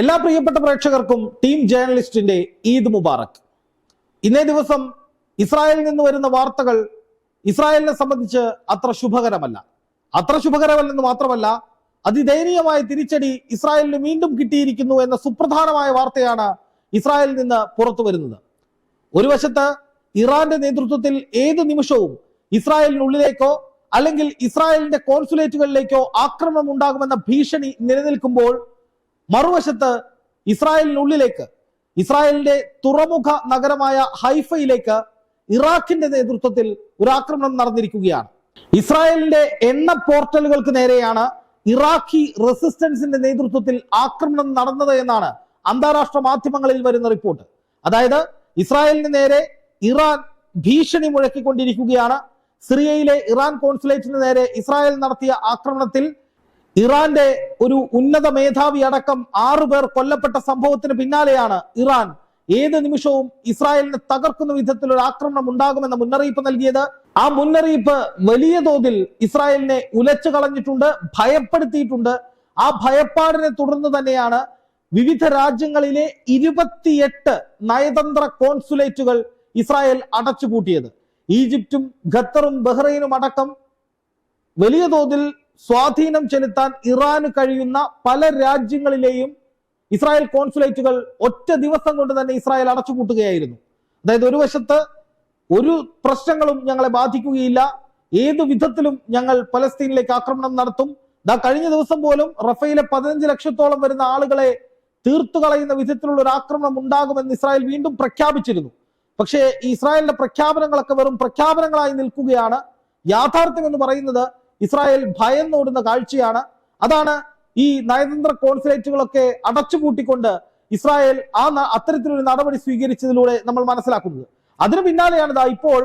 എല്ലാ പ്രിയപ്പെട്ട പ്രേക്ഷകർക്കും ടീം ജേർണലിസ്റ്റിന്റെ ഈദ് മുബാറക്. ഇന്നേ ദിവസം ഇസ്രായേലിൽ നിന്ന് വരുന്ന വാർത്തകൾ ഇസ്രായേലിനെ സംബന്ധിച്ച് അത്ര ശുഭകരമല്ല. അത്ര ശുഭകരമല്ലെന്ന് മാത്രമല്ല അതിദയനീയമായ തിരിച്ചടി ഇസ്രായേലിന് വീണ്ടും കിട്ടിയിരിക്കുന്നു എന്ന സുപ്രധാനമായ വാർത്തയാണ് ഇസ്രായേലിൽ നിന്ന് പുറത്തു വരുന്നത്. ഒരു വശത്ത് ഇറാന്റെ നേതൃത്വത്തിൽ ഏത് നിമിഷവും ഇസ്രായേലിനുള്ളിലേക്കോ അല്ലെങ്കിൽ ഇസ്രായേലിന്റെ കോൺസുലേറ്റുകളിലേക്കോ ആക്രമണം ഉണ്ടാകുമെന്ന ഭീഷണി നിലനിൽക്കുമ്പോൾ മറുവശത്ത് ഇസ്രായേലിനുള്ളിലേക്ക് ഇസ്രായേലിന്റെ തുറമുഖ നഗരമായ ഹൈഫയിലേക്ക് ഇറാഖിന്റെ നേതൃത്വത്തിൽ ഒരു ആക്രമണം നടന്നിരിക്കുകയാണ്. ഇസ്രായേലിന്റെ എണ്ണ പോർട്ടലുകൾക്ക് നേരെയാണ് ഇറാഖി റെസിസ്റ്റൻസിന്റെ നേതൃത്വത്തിൽ ആക്രമണം നടന്നത് എന്നാണ് അന്താരാഷ്ട്ര മാധ്യമങ്ങളിൽ വരുന്ന റിപ്പോർട്ട്. അതായത് ഇസ്രായേലിന് നേരെ ഇറാൻ ഭീഷണി മുഴക്കിക്കൊണ്ടിരിക്കുകയാണ്. സിറിയയിലെ ഇറാൻ കോൺസുലേറ്റിന് നേരെ ഇസ്രായേൽ നടത്തിയ ആക്രമണത്തിൽ ഇറാന്റെ ഒരു ഉന്നത മേധാവി അടക്കം ആറു പേർ കൊല്ലപ്പെട്ട സംഭവത്തിന് പിന്നാലെയാണ് ഇറാൻ ഏത് നിമിഷവും ഇസ്രായേലിനെ തകർക്കുന്ന വിധത്തിൽ ഒരു ആക്രമണം ഉണ്ടാകുമെന്ന മുന്നറിയിപ്പ് നൽകിയത്. ആ മുന്നറിയിപ്പ് വലിയ തോതിൽ ഇസ്രായേലിനെ ഉലച്ചു കളഞ്ഞിട്ടുണ്ട് ഭയപ്പെടുത്തിയിട്ടുണ്ട്. ആ ഭയപ്പാടിനെ തുടർന്ന് തന്നെയാണ് വിവിധ രാജ്യങ്ങളിലെ ഇരുപത്തിയെട്ട് നയതന്ത്ര കോൺസുലേറ്റുകൾ ഇസ്രായേൽ അടച്ചുപൂട്ടിയത്. ഈജിപ്തും ഖത്തറും ബഹ്റൈനും അടക്കം വലിയ തോതിൽ സ്വാധീനം ചെലുത്താൻ ഇറാന് കഴിയുന്ന പല രാജ്യങ്ങളിലെയും ഇസ്രായേൽ കോൺസുലേറ്റുകൾ ഒറ്റ ദിവസം കൊണ്ട് തന്നെ ഇസ്രായേൽ അടച്ചുപൂട്ടുകയായിരുന്നു. അതായത് ഒരു വശത്ത് ഒരു പ്രശ്നങ്ങളും ഞങ്ങളെ ബാധിക്കുകയില്ല. ഏതു വിധത്തിലും ഞങ്ങൾ പലസ്തീനിലേക്ക് ആക്രമണം നടത്തും. ദാ കഴിഞ്ഞ ദിവസം പോലും റഫയിലെ പതിനഞ്ച് ലക്ഷത്തോളം വരുന്ന ആളുകളെ തീർത്തു കളയുന്ന വിധത്തിലുള്ള ഒരു ആക്രമണം ഉണ്ടാകുമെന്ന് ഇസ്രായേൽ വീണ്ടും പ്രഖ്യാപിച്ചിരുന്നു. പക്ഷേ ഇസ്രായേലിന്റെ പ്രഖ്യാപനങ്ങളൊക്കെ വെറും പ്രഖ്യാപനങ്ങളായി നിൽക്കുകയാണ്. യാഥാർത്ഥ്യം എന്ന് പറയുന്നത് ഇസ്രായേൽ ഭയന്നോടുന്ന കാഴ്ചയാണ്. അതാണ് ഈ നയതന്ത്ര കോൺസുലേറ്റുകളൊക്കെ അടച്ചുപൂട്ടിക്കൊണ്ട് ഇസ്രായേൽ ആ അത്തരത്തിലൊരു നടപടി സ്വീകരിച്ചതിലൂടെ നമ്മൾ മനസ്സിലാക്കുന്നത്. അതിന് പിന്നാലെയാണ് ഇതാ ഇപ്പോൾ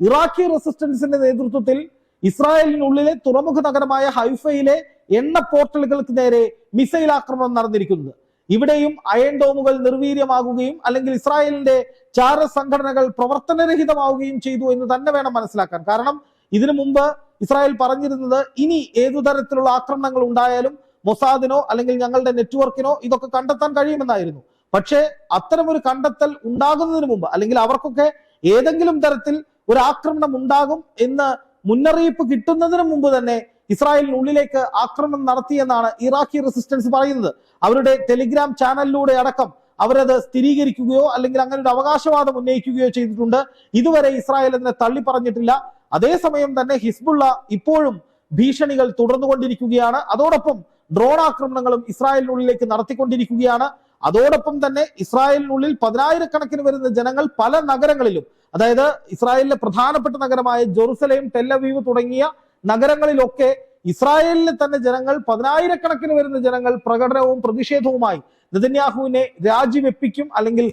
ഇറാഖി റെസിസ്റ്റൻസിന്റെ നേതൃത്വത്തിൽ ഇസ്രായേലിനുള്ളിലെ തുറമുഖ നഗരമായ ഹൈഫയിലെ എണ്ണ പോർട്ടലുകൾക്ക് നേരെ മിസൈൽ ആക്രമണം നടന്നിരിക്കുന്നത്. ഇവിടെയും അയൺ ഡോമുകൾ നിർവീര്യമാകുകയും അല്ലെങ്കിൽ ഇസ്രായേലിന്റെ ചാര സംഘടനകൾ പ്രവർത്തനരഹിതമാവുകയും ചെയ്തു എന്ന് തന്നെ വേണം മനസ്സിലാക്കാൻ. കാരണം ഇതിനു മുമ്പ് ഇസ്രായേൽ പറഞ്ഞിരുന്നത് ഇനി ഏതു തരത്തിലുള്ള ആക്രമണങ്ങൾ ഉണ്ടായാലും മൊസാദിനോ അല്ലെങ്കിൽ ഞങ്ങളുടെ നെറ്റ്വർക്കിനോ ഇതൊക്കെ കണ്ടെത്താൻ കഴിയുമെന്നായിരുന്നു. പക്ഷേ അത്തരമൊരു കണ്ടെത്തൽ ഉണ്ടാകുന്നതിന് മുമ്പ് അല്ലെങ്കിൽ അവർക്കൊക്കെ ഏതെങ്കിലും തരത്തിൽ ഒരു ആക്രമണം ഉണ്ടാകും എന്ന് മുന്നറിയിപ്പ് കിട്ടുന്നതിന് മുമ്പ് തന്നെ ഇസ്രായേലിനുള്ളിലേക്ക് ആക്രമണം നടത്തിയെന്നാണ് ഇറാഖി റെസിസ്റ്റൻസ് പറയുന്നത്. അവരുടെ ടെലിഗ്രാം ചാനലിലൂടെ അടക്കം അവരത് സ്ഥിരീകരിക്കുകയോ അല്ലെങ്കിൽ അങ്ങനെ ഒരു അവകാശവാദം ഉന്നയിക്കുകയോ ചെയ്തിട്ടുണ്ട്. ഇതുവരെ ഇസ്രായേൽ അതിനെ തള്ളി പറഞ്ഞിട്ടില്ല അതേസമയം തന്നെ ഹിസ്ബുള്ള ഇപ്പോഴും ഭീഷണികൾ തുടർന്നുകൊണ്ടിരിക്കുകയാണ്. അതോടൊപ്പം ഡ്രോൺ ആക്രമണങ്ങളും ഇസ്രായേലിനുള്ളിലേക്ക് നടത്തിക്കൊണ്ടിരിക്കുകയാണ്. അതോടൊപ്പം തന്നെ ഇസ്രായേലിനുള്ളിൽ പതിനായിരക്കണക്കിന് വരുന്ന ജനങ്ങൾ പല നഗരങ്ങളിലും അതായത് ഇസ്രായേലിലെ പ്രധാനപ്പെട്ട നഗരമായ ജെറുസലേം ടെല്ലവീവ് തുടങ്ങിയ നഗരങ്ങളിലൊക്കെ ഇസ്രായേലിലെ തന്നെ ജനങ്ങൾ പതിനായിരക്കണക്കിന് വരുന്ന ജനങ്ങൾ പ്രകടനവും പ്രതിഷേധവുമായി നെതന്യാഹുവിനെ രാജിവെപ്പിക്കും അല്ലെങ്കിൽ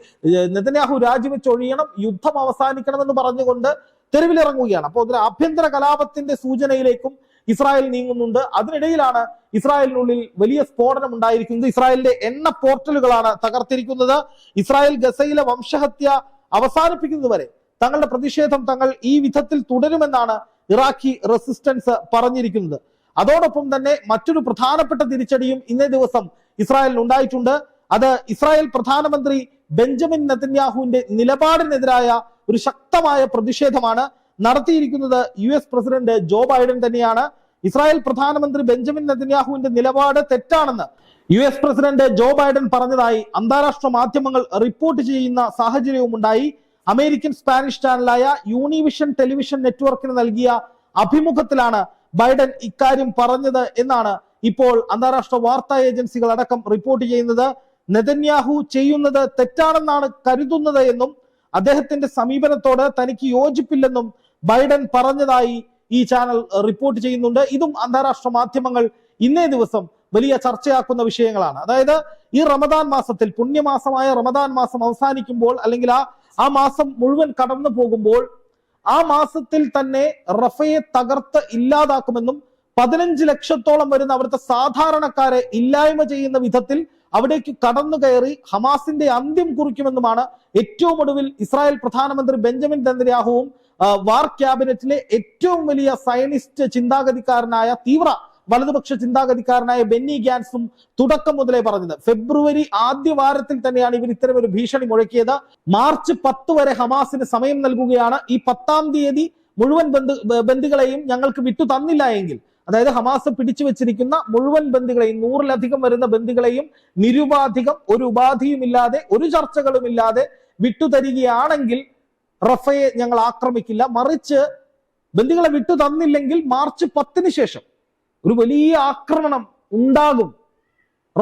നെതന്യാഹു രാജിവെച്ചൊഴിയണം യുദ്ധം അവസാനിക്കണമെന്ന് പറഞ്ഞുകൊണ്ട് തെരുവിലിറങ്ങുകയാണ്. അപ്പോൾ ഒരു ആഭ്യന്തര കലാപത്തിന്റെ സൂചനയിലേക്കും ഇസ്രായേൽ നീങ്ങുന്നുണ്ട്. അതിനിടയിലാണ് ഇസ്രായേലിനുള്ളിൽ വലിയ സ്ഫോടനം ഉണ്ടായിരിക്കുന്നത്. ഇസ്രായേലിന്റെ എണ്ണ പോർട്ടലുകളാണ് തകർത്തിരിക്കുന്നത്. ഇസ്രായേൽ ഗസയിലെ വംശഹത്യ അവസാനിപ്പിക്കുന്നതുവരെ തങ്ങളുടെ പ്രതിഷേധം തങ്ങൾ ഈ വിധത്തിൽ തുടരുമെന്നാണ് ഇറാഖി റെസിസ്റ്റൻസ് പറഞ്ഞിരിക്കുന്നത്. അതോടൊപ്പം തന്നെ മറ്റൊരു പ്രധാനപ്പെട്ട തിരിച്ചടിയും ഇന്നേ ദിവസം ഇസ്രായേലിന് ഉണ്ടായിട്ടുണ്ട്. അത് ഇസ്രായേൽ പ്രധാനമന്ത്രി ബെഞ്ചമിൻ നെതന്യാഹുവിന്റെ നിലപാടിനെതിരായ ഒരു ശക്തമായ പ്രതിഷേധമാണ് നടത്തിയിരിക്കുന്നത് U S president Joe Biden തന്നെയാണ്. ഇസ്രായേൽ പ്രധാനമന്ത്രി ബെഞ്ചമിൻ നെതന്യാഹുവിന്റെ നിലപാട് തെറ്റാണെന്ന് U S president Joe Biden പറഞ്ഞതായി അന്താരാഷ്ട്ര മാധ്യമങ്ങൾ റിപ്പോർട്ട് ചെയ്യുന്ന സാഹചര്യവും ഉണ്ടായി അമേരിക്കൻ സ്പാനിഷ് ചാനലായ യൂണിവിഷൻ ടെലിവിഷൻ നെറ്റ്വർക്കിന് നൽകിയ അഭിമുഖത്തിലാണ് ബൈഡൻ ഇക്കാര്യം പറഞ്ഞത് എന്നാണ് ഇപ്പോൾ അന്താരാഷ്ട്ര വാർത്താ ഏജൻസികൾ അടക്കം റിപ്പോർട്ട് ചെയ്യുന്നത്. നെതന്യാഹു ചെയ്യുന്നത് തെറ്റാണെന്നാണ് കരുതുന്നത് എന്നും അദ്ദേഹത്തിന്റെ സമീപനത്തോട് തനിക്ക് യോജിപ്പില്ലെന്നും ബൈഡൻ പറഞ്ഞതായി ഈ ചാനൽ റിപ്പോർട്ട് ചെയ്യുന്നുണ്ട്. ഇതും അന്താരാഷ്ട്ര മാധ്യമങ്ങൾ ഇന്നേ ദിവസം വലിയ ചർച്ചയാക്കുന്ന വിഷയങ്ങളാണ്. അതായത് ഈ റമദാൻ മാസത്തിൽ പുണ്യമാസമായ റമദാൻ മാസം അവസാനിക്കുമ്പോൾ അല്ലെങ്കിൽ ആ ആ മാസം മുഴുവൻ കടന്നു പോകുമ്പോൾ ആ മാസത്തിൽ തന്നെ റഫയെ തകർത്ത് ഇല്ലാതാക്കുമെന്നും പതിനഞ്ച് ലക്ഷത്തോളം വരുന്ന അവിടുത്തെ സാധാരണക്കാരെ ഇല്ലായ്മ ചെയ്യുന്ന വിധത്തിൽ അവിടേക്ക് കടന്നു കയറി ഹമാസിന്റെ അന്ത്യം കുറിക്കുമെന്നുമാണ് ഏറ്റവും ഒടുവിൽ ഇസ്രായേൽ പ്രധാനമന്ത്രി ബെഞ്ചമിൻ നെതന്യാഹുവും വാർ ക്യാബിനറ്റിലെ ഏറ്റവും വലിയ സയനിസ്റ്റ് ചിന്താഗതിക്കാരനായ തീവ്ര വലതുപക്ഷ ചിന്താഗതിക്കാരനായ ബെന്നി ഗ്യാൻസും തുടക്കം മുതലേ പറഞ്ഞത്. ഫെബ്രുവരി ആദ്യ വാരത്തിൽ തന്നെയാണ് ഇവർ ഇത്തരം ഒരു ഭീഷണി മുഴക്കിയത്. മാർച്ച് പത്ത് വരെ ഹമാസിന് സമയം നൽകുകയാണ്. ഈ പത്താം തീയതി മുഴുവൻ ബന്ധു ബന്ധുക്കളെയും ഞങ്ങൾക്ക് വിട്ടു തന്നില്ല എങ്കിൽ അതായത് ഹമാസ് പിടിച്ചു വെച്ചിരിക്കുന്ന മുഴുവൻ ബന്ദികളെയും നൂറിലധികം വരുന്ന ബന്ദികളെയും നിരുപാധികം ഒരു ഉപാധിയുമില്ലാതെ ഒരു ചർച്ചകളുമില്ലാതെ വിട്ടുതരികയാണെങ്കിൽ റഫയെ ഞങ്ങൾ ആക്രമിക്കില്ല. മറിച്ച് ബന്ദികളെ വിട്ടു തന്നില്ലെങ്കിൽ മാർച്ച് പത്തിന് ശേഷം ഒരു വലിയ ആക്രമണം ഉണ്ടാകും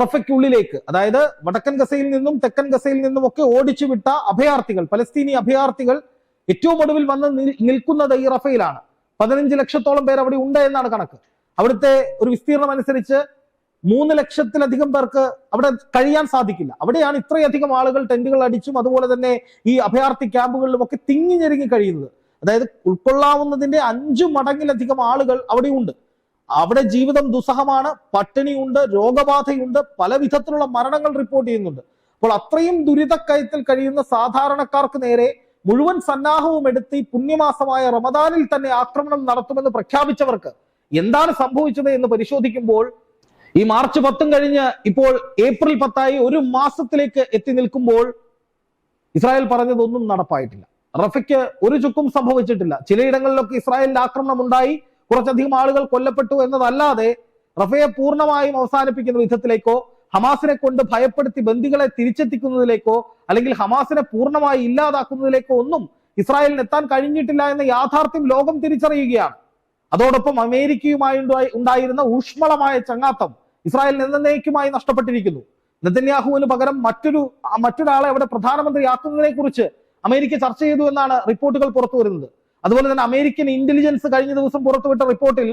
റഫയ്ക്കുള്ളിലേക്ക്. അതായത് വടക്കൻ ഗസയിൽ നിന്നും തെക്കൻ ഗസയിൽ നിന്നും ഒക്കെ ഓടിച്ചു വിട്ട അഭയാർത്ഥികൾ പലസ്തീനി അഭയാർത്ഥികൾ ഏറ്റവും ഒടുവിൽ വന്ന് നിൽ- നിൽക്കുന്നത് ഈ റഫയിലാണ്. പതിനഞ്ച് ലക്ഷത്തോളം പേർ അവിടെ ഉണ്ട് എന്നാണ് കണക്ക്. അവിടുത്തെ ഒരു വിസ്തീർണം അനുസരിച്ച് മൂന്ന് ലക്ഷത്തിലധികം പേർക്ക് അവിടെ കഴിയാൻ സാധിക്കില്ല. അവിടെയാണ് ഇത്രയധികം ആളുകൾ ടെന്റുകൾ അടിച്ചും അതുപോലെ തന്നെ ഈ അഭയാർത്ഥി ക്യാമ്പുകളിലും ഒക്കെ തിങ്ങി ഞെരുങ്ങി കഴിയുന്നത്. അതായത് ഉൾക്കൊള്ളാവുന്നതിന്റെ അഞ്ചു മടങ്ങിലധികം ആളുകൾ അവിടെയുണ്ട്. അവിടെ ജീവിതം ദുസ്സഹമാണ് പട്ടിണിയുണ്ട് രോഗബാധയുണ്ട് പല വിധത്തിലുള്ള മരണങ്ങൾ റിപ്പോർട്ട് ചെയ്യുന്നുണ്ട്. അപ്പോൾ അത്രയും ദുരിതക്കയത്തിൽ കഴിയുന്ന സാധാരണക്കാർക്ക് നേരെ മുഴുവൻ സന്നാഹവും എടുത്ത് പുണ്യമാസമായ റമദാനിൽ തന്നെ ആക്രമണം നടത്തുമെന്ന് പ്രഖ്യാപിച്ചവർക്ക് എന്താണ് സംഭവിച്ചത് എന്ന് പരിശോധിക്കുമ്പോൾ ഈ മാർച്ച് പത്തും കഴിഞ്ഞ് ഇപ്പോൾ ഏപ്രിൽ പത്തായി ഒരു മാസത്തിലേക്ക് എത്തി നിൽക്കുമ്പോൾ ഇസ്രായേൽ പറഞ്ഞതൊന്നും നടപ്പായിട്ടില്ല. റഫയ്ക്ക് ഒരു ചുക്കും സംഭവിച്ചിട്ടില്ല. ചിലയിടങ്ങളിലൊക്കെ ഇസ്രായേലിന്റെ ആക്രമണം ഉണ്ടായി. കുറച്ചധികം ആളുകൾ കൊല്ലപ്പെട്ടു എന്നതല്ലാതെ റഫയെ പൂർണമായും അവസാനിപ്പിക്കുന്ന വിധത്തിലേക്കോ ഹമാസിനെ കൊണ്ട് ഭയപ്പെടുത്തി ബന്ദികളെ തിരിച്ചെത്തിക്കുന്നതിലേക്കോ അല്ലെങ്കിൽ ഹമാസിനെ പൂർണമായി ഇല്ലാതാക്കുന്നതിലേക്കോ ഒന്നും ഇസ്രായേലിന് എത്താൻ കഴിഞ്ഞിട്ടില്ല എന്ന യാഥാർത്ഥ്യം ലോകം തിരിച്ചറിയുകയാണ്. അതോടൊപ്പം അമേരിക്കയുമായി ഉണ്ടായിരുന്ന ഊഷ്മളമായ ചങ്ങാത്തം ഇസ്രായേൽ എന്നേക്കുമായി നഷ്ടപ്പെട്ടിരിക്കുന്നു. നെതന്യാഹുവിന് പകരം മറ്റൊരു മറ്റൊരാളെ അവിടെ പ്രധാനമന്ത്രിയാക്കുന്നതിനെ കുറിച്ച് അമേരിക്ക ചർച്ച ചെയ്തു എന്നാണ് റിപ്പോർട്ടുകൾ പുറത്തു വരുന്നത് അതുപോലെ തന്നെ അമേരിക്കൻ ഇന്റലിജൻസ് കഴിഞ്ഞ ദിവസം പുറത്തുവിട്ട റിപ്പോർട്ടിൽ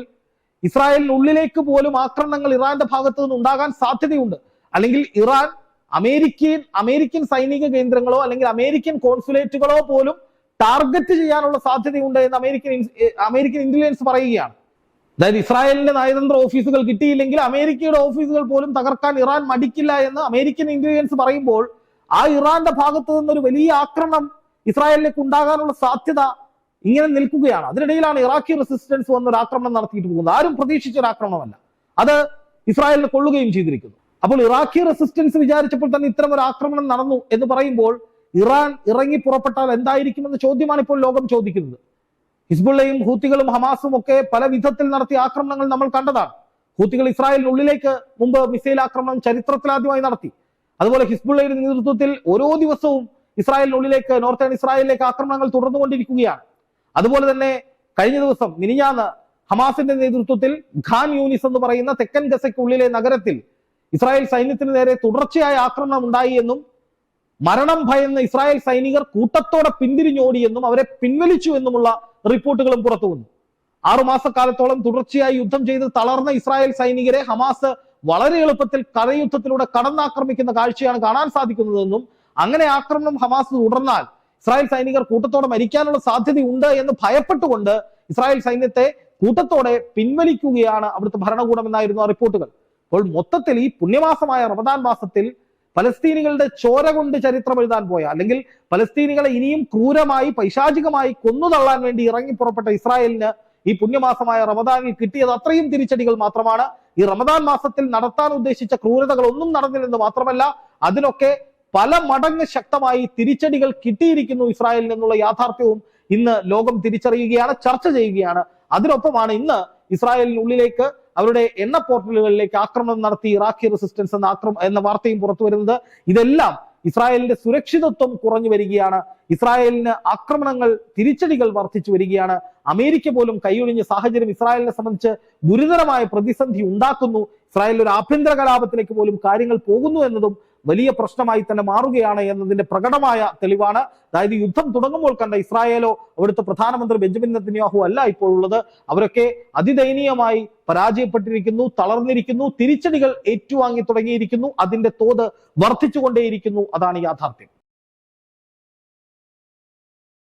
ഇസ്രായേലിനുള്ളിലേക്ക് പോലും ആക്രമണങ്ങൾ ഇറാന്റെ ഭാഗത്തു നിന്ന് ഉണ്ടാകാൻ സാധ്യതയുണ്ട്. അല്ലെങ്കിൽ ഇറാൻ അമേരിക്കൻ അമേരിക്കൻ സൈനിക കേന്ദ്രങ്ങളോ അല്ലെങ്കിൽ അമേരിക്കൻ കോൺസുലേറ്റുകളോ പോലും ടാർഗറ്റ് ചെയ്യാനുള്ള സാധ്യതയുണ്ട് എന്ന് അമേരിക്കൻ അമേരിക്കൻ ഇന്റലിജൻസ് പറയുകയാണ്. അതായത് ഇസ്രായേലിന്റെ നയതന്ത്ര ഓഫീസുകൾ കിട്ടിയില്ലെങ്കിൽ അമേരിക്കയുടെ ഓഫീസുകൾ പോലും തകർക്കാൻ ഇറാൻ മടിക്കില്ല എന്ന് അമേരിക്കൻ ഇന്റലിജൻസ് പറയുമ്പോൾ ആ ഇറാന്റെ ഭാഗത്തു നിന്നൊരു വലിയ ആക്രമണം ഇസ്രായേലിലേക്ക് ഉണ്ടാകാനുള്ള സാധ്യത ഇങ്ങനെ നിൽക്കുകയാണ്. അതിനിടയിലാണ് ഇറാഖി റെസിസ്റ്റൻസ് വന്ന ഒരു ആക്രമണം നടത്തിയിട്ട് പോകുന്നത്. ആരും പ്രതീക്ഷിച്ച ഒരു ആക്രമണമല്ല. അത് ഇസ്രായേലിനെ കൊള്ളുകയും ചെയ്തിരിക്കുന്നു. അപ്പോൾ ഇറാഖി റെസിസ്റ്റൻസ് വിചാരിച്ചപ്പോൾ തന്നെ ഇത്തരം ഒരു ആക്രമണം നടന്നു എന്ന് പറയുമ്പോൾ ഇറാൻ ഇറങ്ങി പുറപ്പെട്ടാൽ എന്തായിരിക്കുമെന്ന ചോദ്യമാണ് ഇപ്പോൾ ലോകം ചോദിക്കുന്നത്. ഹിസ്ബുള്ളയും ഹൂത്തികളും ഹമാസും ഒക്കെ പല വിധത്തിൽ നടത്തിയ ആക്രമണങ്ങൾ നമ്മൾ കണ്ടതാണ്. ഹൂത്തികൾ ഇസ്രായേലിനുള്ളിലേക്ക് മുമ്പ് മിസൈൽ ആക്രമണം ചരിത്രത്തിലാദ്യമായി നടത്തി. അതുപോലെ ഹിസ്ബുള്ളയുടെ നേതൃത്വത്തിൽ ഓരോ ദിവസവും ഇസ്രായേലിനുള്ളിലേക്ക് നോർത്തേൺ ഇസ്രായേലിലേക്ക് ആക്രമണങ്ങൾ തുടർന്നുകൊണ്ടിരിക്കുകയാണ്. അതുപോലെ തന്നെ കഴിഞ്ഞ ദിവസം മിനിഞ്ഞാന്ന് ഹമാസിന്റെ നേതൃത്വത്തിൽ ഖാൻ യൂനിസ് എന്ന് പറയുന്ന തെക്കൻ ഗസയ്ക്കുള്ളിലെ നഗരത്തിൽ ഇസ്രായേൽ സൈന്യത്തിന് നേരെ തുടർച്ചയായ ആക്രമണം ഉണ്ടായി എന്നും മരണം ഭയന്ന് ഇസ്രായേൽ സൈനികർ കൂട്ടത്തോടെ പിന്തിരിഞ്ഞോടിയെന്നും അവരെ പിൻവലിച്ചു എന്നുമുള്ള റിപ്പോർട്ടുകളും പുറത്തു വന്നു. ആറുമാസക്കാലത്തോളം തുടർച്ചയായി യുദ്ധം ചെയ്ത് തളർന്ന ഇസ്രായേൽ സൈനികരെ ഹമാസ് വളരെ എളുപ്പത്തിൽ കരയുദ്ധത്തിലൂടെ കടന്നാക്രമിക്കുന്ന കാഴ്ചയാണ് കാണാൻ സാധിക്കുന്നതെന്നും അങ്ങനെ ആക്രമണം ഹമാസ് തുടർന്നാൽ ഇസ്രായേൽ സൈനികർ കൂട്ടത്തോടെ മരിക്കാനുള്ള സാധ്യതയുണ്ട് എന്ന് ഭയപ്പെട്ടുകൊണ്ട് ഇസ്രായേൽ സൈന്യത്തെ കൂട്ടത്തോടെ പിൻവലിക്കുകയാണ് അവിടുത്തെ ഭരണകൂടം എന്നായിരുന്നു റിപ്പോർട്ടുകൾ. അപ്പോൾ മൊത്തത്തിൽ ഈ പുണ്യമാസമായ റമദാൻ മാസത്തിൽ പലസ്തീനികളുടെ ചോര കൊണ്ട് ചരിത്രം എഴുതാൻ പോയ അല്ലെങ്കിൽ പലസ്തീനികളെ ഇനിയും ക്രൂരമായി പൈശാചികമായി കൊന്നുതള്ളാൻ വേണ്ടി ഇറങ്ങി പുറപ്പെട്ട ഇസ്രായേലിന് ഈ പുണ്യമാസമായ റമദാനിൽ കിട്ടിയത് അത്രയും തിരിച്ചടികൾ മാത്രമാണ്. ഈ റമദാൻ മാസത്തിൽ നടത്താൻ ഉദ്ദേശിച്ച ക്രൂരതകൾ ഒന്നും നടന്നില്ലെന്ന് മാത്രമല്ല അതിനൊക്കെ പല മടങ്ങ് ശക്തമായി തിരിച്ചടികൾ കിട്ടിയിരിക്കുന്നു ഇസ്രായേലിൽ നിന്നുള്ള യാഥാർത്ഥ്യവും ഇന്ന് ലോകം തിരിച്ചറിയുകയാണ് ചർച്ച ചെയ്യുകയാണ്. അതിനൊപ്പമാണ് ഇന്ന് ഇസ്രായേലിനുള്ളിലേക്ക് അവരുടെ എണ്ണ പോർട്ടലുകളിലേക്ക് ആക്രമണം നടത്തി ഇറാഖി റെസിസ്റ്റൻസ് എന്ന ആക്രമ എന്ന വാർത്തയും പുറത്തു വരുന്നത്. ഇതെല്ലാം ഇസ്രായേലിന്റെ സുരക്ഷിതത്വം കുറഞ്ഞു വരികയാണ്. ഇസ്രായേലിന് ആക്രമണങ്ങൾ തിരിച്ചടികൾ വർദ്ധിച്ചു വരികയാണ്. അമേരിക്ക പോലും കൈയൊഴിഞ്ഞ സാഹചര്യം ഇസ്രായേലിനെ സംബന്ധിച്ച് ഗുരുതരമായ പ്രതിസന്ധി ഉണ്ടാക്കുന്നു. ഇസ്രായേലിൽ ഒരു ആഭ്യന്തര കലാപത്തിലേക്ക് പോലും കാര്യങ്ങൾ പോകുന്നു എന്നതും വലിയ പ്രശ്നമായി തന്നെ മാറുകയാണ് എന്നതിന്റെ പ്രകടമായ തെളിവാണ്. അതായത് യുദ്ധം തുടങ്ങുമ്പോൾ കണ്ട ഇസ്രായേലോ അവിടുത്തെ പ്രധാനമന്ത്രി ബെഞ്ചമിൻ നെത്തന്യാഹു അല്ല ഇപ്പോഴുള്ളത് അവരൊക്കെ അതിദയനീയമായി പരാജയപ്പെട്ടിരിക്കുന്നു തളർന്നിരിക്കുന്നു തിരിച്ചടികൾ ഏറ്റുവാങ്ങി തുടങ്ങിയിരിക്കുന്നു അതിന്റെ തോത് വർദ്ധിച്ചുകൊണ്ടേയിരിക്കുന്നു. അതാണ് യാഥാർത്ഥ്യം.